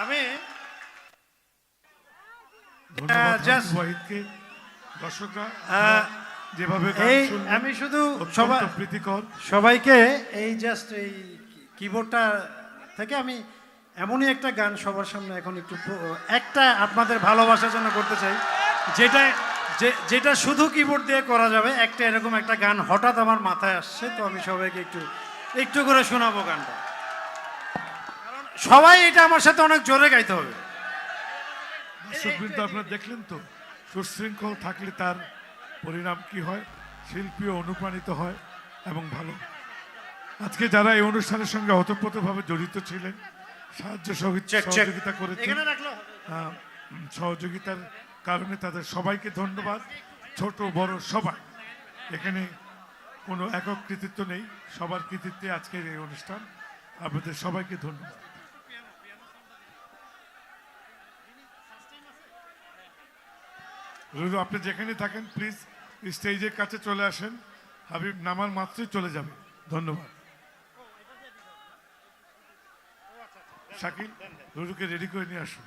আমি ওয়াহিদকে দর্শকরা আহ, যেভাবে আমি শুধু সবাই সবাইকে এই জাস্ট এই কিবোর্ডটা থেকে আমি এমনই একটা গান সবার সামনে এখন একটু একটা আপনাদের ভালোবাসার জন্য করতে চাই। যেটা যেটা শুধু কিবোর্ড দিয়ে করা যাবে একটা এরকম একটা গান হঠাৎ আমার মাথায় আসছে তো আমি সবাইকে একটু একটু করে শোনাবো গানটা। সবাই এটা আমার সাথে অনেক জোরে গাইতে হবে। দর্শকবৃন্দ আপনারা দেখলেন তো সুশৃঙ্খল থাকলে তার পরিণাম কি হয়? শিল্পীও অনুপ্রাণিত হয় এবং ভালো। আজকে যারা এই অনুষ্ঠানের সঙ্গে অতপ্রতভাবে জড়িত ছিলেন সাহায্য সহযোগিতা করেছেন। সহযোগিতার কারণে তাদের সবাইকে ধন্যবাদ ছোট বড় সবাই। এখানে কোনো একক কৃতিত্ব নেই সবার কৃতিত্বে আজকের এই অনুষ্ঠান। আপনাদের সবাইকে ধন্যবাদ। রুরু আপনি যেখানে থাকেন প্লিজ স্টেজের কাছে চলে আসেন। হাবিব নামার মাত্রই চলে যাবে। ধন্যবাদ। শাকিল রুরুকে রেডি করে নিয়ে আসুন।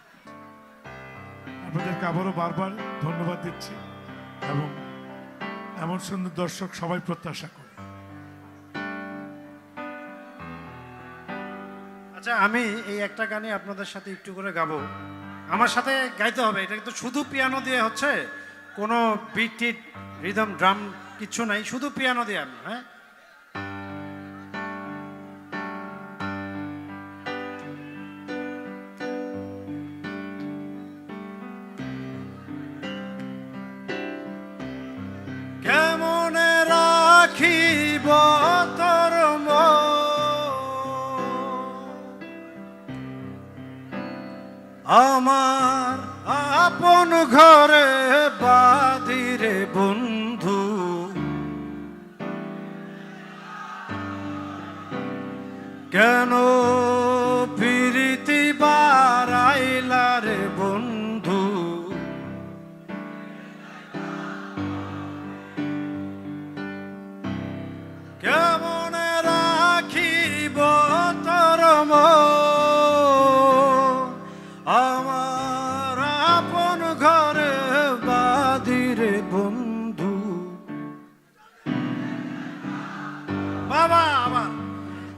আপনাদেরকে আবারও বারবার ধন্যবাদ দিচ্ছি এবং এমন সুন্দর দর্শক সবাই প্রত্যাশা করে। আচ্ছা আমি এই একটা গানই আপনাদের সাথে একটু করে গাবো। আমার সাথে গাইতে হবে। এটা কিন্তু শুধু পিয়ানো দিয়ে হচ্ছে কোনো বিট টিট রিদম ড্রাম কিছু নাই, শুধু পিয়ানো দিয়ে আমি হ্যাঁ? আমার আপন ঘরে বাদিরে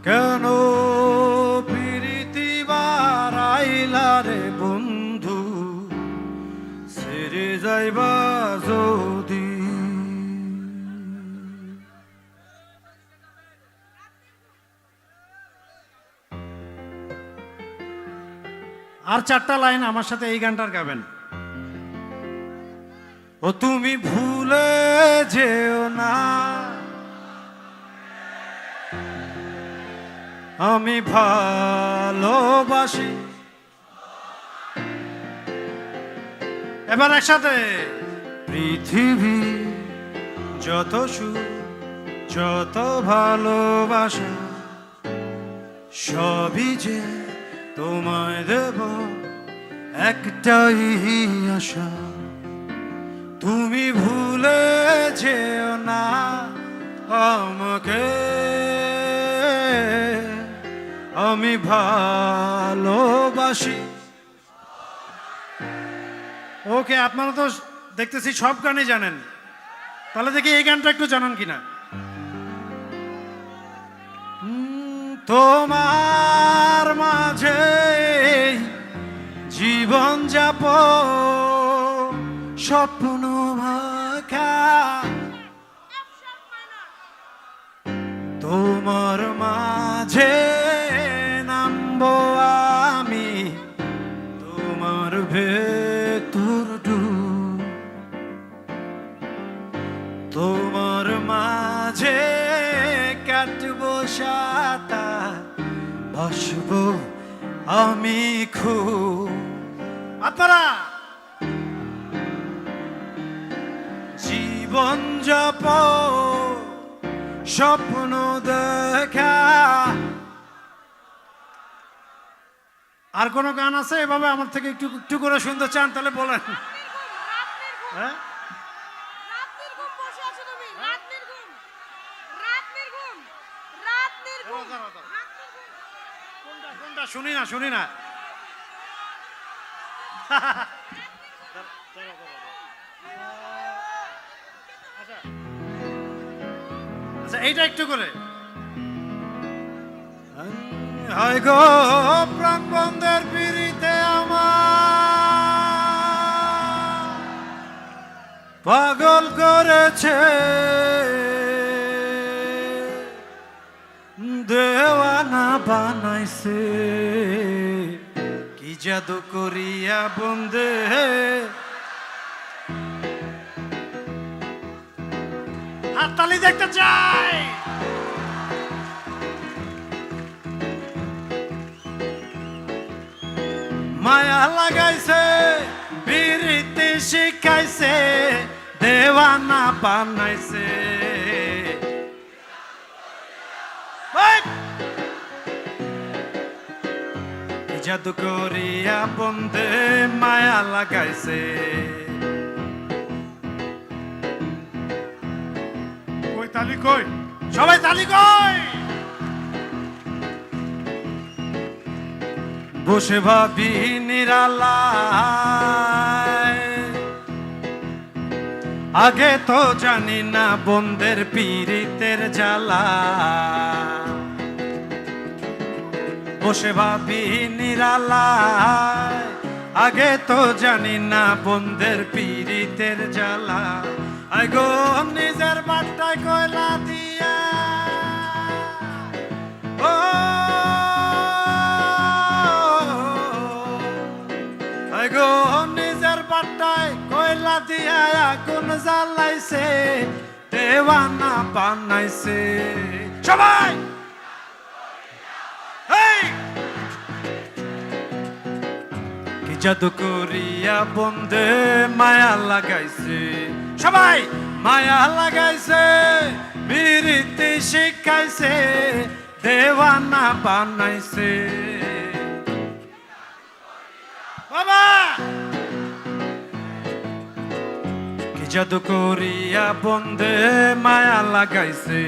কেন প্রীতি বারাইলা রে বন্ধু? সেরে যাইবা যদি। আর চারটা লাইন আমার সাথে এই গানটার গাবেন। ও তুমি ভুলে যেও না। আমি ভালোবাসি। এবার একসাথে। পৃথিবী যত সুখ, যত ভালোবাসা, সবই যে তোমায় দেব, একটাই আশা। তুমি ভুলে যেও না আমাকে। আমি ভালোবাসি। ওকে, আপনারা তো দেখতেছি সব গানই জানেন। তাহলে দেখি এই গানটা একটু জানান কিনা। তোমার মাঝে জীবন যাপ স্বপ্ন ভাখা তোমার মাঝে কাটবো সাতা বসবো আমি খুব। আপনারা! জীবন যাপ স্বপ্ন দেখা। আর কোনো গান আছে? এভাবে আমার থেকে একটু একটু করে শুনতে চান তাহলে বলেন। হ্যাঁ রাত্রির ঘুম বসে আছো তুমি রাত্রির ঘুম রাত্রির ঘুম রাত্রির ঘুম দাঁড়াও, দাঁড়াও। রাত্রির ঘুম কোনটা কোনটা শুনি না শুনি না। আচ্ছা এইটা একটু করে। হয় গো, প্রাণ পিড়িতে আমার পাগল করেছে। বানাইছে কি জাদু করিয়া বন্দে? হাততালি দেখতে চাই। মায়া লাগাইছে বিরীতি শিখাইছে দেওয়ানা বানাইছে। জাদু করিয়া বন্দে মায়া লাগাইছে। কই তালি কই? সবাই তালি কই? বসে ভাবি নিরালায়। আগে তো জানি না বন্দের পীড়িতের জ্বালা বসে ভাবি নিরালায়। আগে তো জানি না বন্ধের পীড়িতের জ্বালা। আই গো, নিজের বাট্টায় কয়লা দিয়া। ও আই গো, নিজের বাট্টায় কয়লা দিয়া আগুন জ্বালাইছে। দেওয়ানা বানাইছে। সবাই! জাদু করিয়া বন্দে মায়া লাগাইছে। সবাই, মায়া লাগাইছে, বিরীতি শিখাইছে, দেওয়ানা বানাইছে। বাবা! কি জাদু করিয়া বন্দে মায়া লাগাইছে?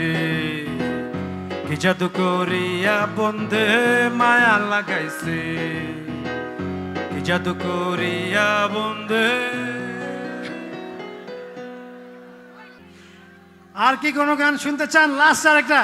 কি জাদু করিয়া বন্দে মায়া লাগাইছে? জাদু করিয়া বন্ধে আর কি কোনো গান শুনতে চান? লাস্ট আর একটা।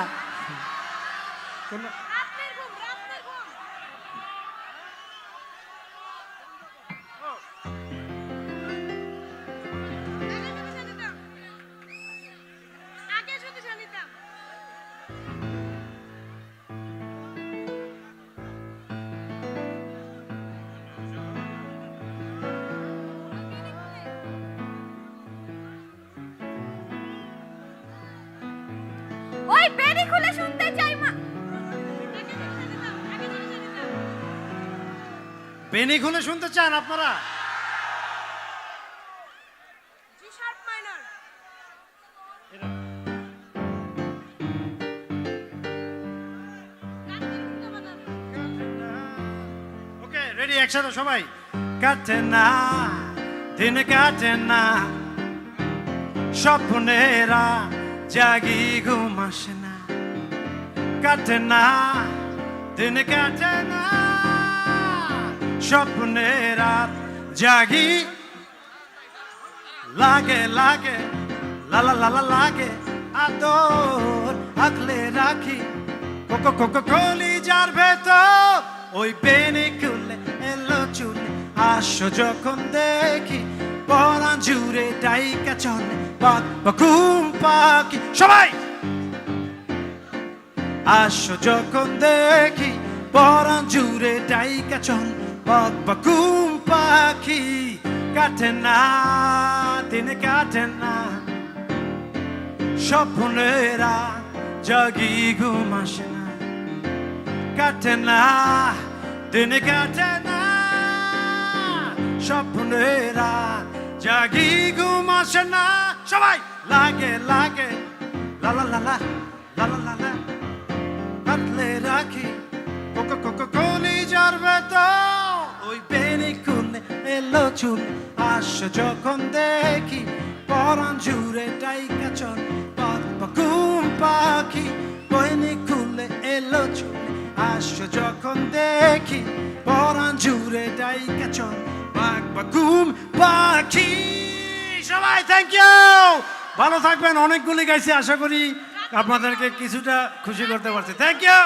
ওই বেডি খুলে শুনতে চাই মা। বেনি খুলে শুনতে চান আপনারা? ওকে রেডি একসাথে সবাই। কাটে না দিন কাটে না স্বপ্নেরা জাগি ঘুম আসে না কাটে না দিন কাটে না স্বপ্নেরা জাগি লাগে লাগে লালা লালা লাগে আদর আগলে রাখি কোকো কোকো কলি যার ভেতর ওই বেনে খুলে এলো চুলে আসো যখন দেখি পরাণ জুড়ে ডাইকা সবাই! আসো যখন দেখি পরাণ জুড়ে ডাইকা পাখি। কাটে না, দিন কাটে না। স্বপ্নেরা জাগি ঘুম না। কাটে না, দিন কাটে না। স্বপ্নেরা জাগি ঘুম আসে না। সবাই, লাগে লাগে। লালা লালা লালা লালা কাটলে রাখি। কোকো কোকো কলি যারবে তো ওই বেনি খুলে এলো চুল আসো যখন দেখি, পরাণ জুড়ে টাইকা চল পাকুম পাখি বইনি খুলে এলো চুল আসো যখন দেখি, পরাণ জুড়ে ডাইকা চল পাক বা ঘুম পাখি। সবাই থ্যাংক ইউ ভালো থাকবেন, অনেকগুলি গাইছি, আশা করি আপনাদেরকে কিছুটা খুশি করতে পারছি। থ্যাংক ইউ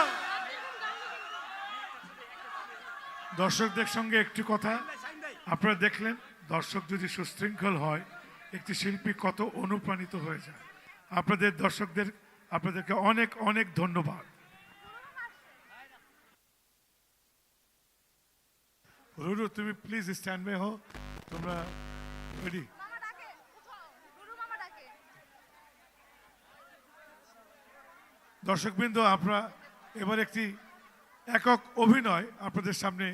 দর্শকদের সঙ্গে একটি কথা, আপনারা দেখলেন, দর্শক যদি সুশৃঙ্খল হয়, একটি শিল্পী কত অনুপ্রাণিত হয়ে যায়। আপনাদের দর্শকদের, আপনাদেরকে অনেক অনেক ধন্যবাদ। রুরু তুমি প্লিজ স্ট্যান্ড বাই হো। তোমরা রেডি দর্শকবৃন্দ আপনারা এবার একটি একক অভিনয় আপনাদের সামনে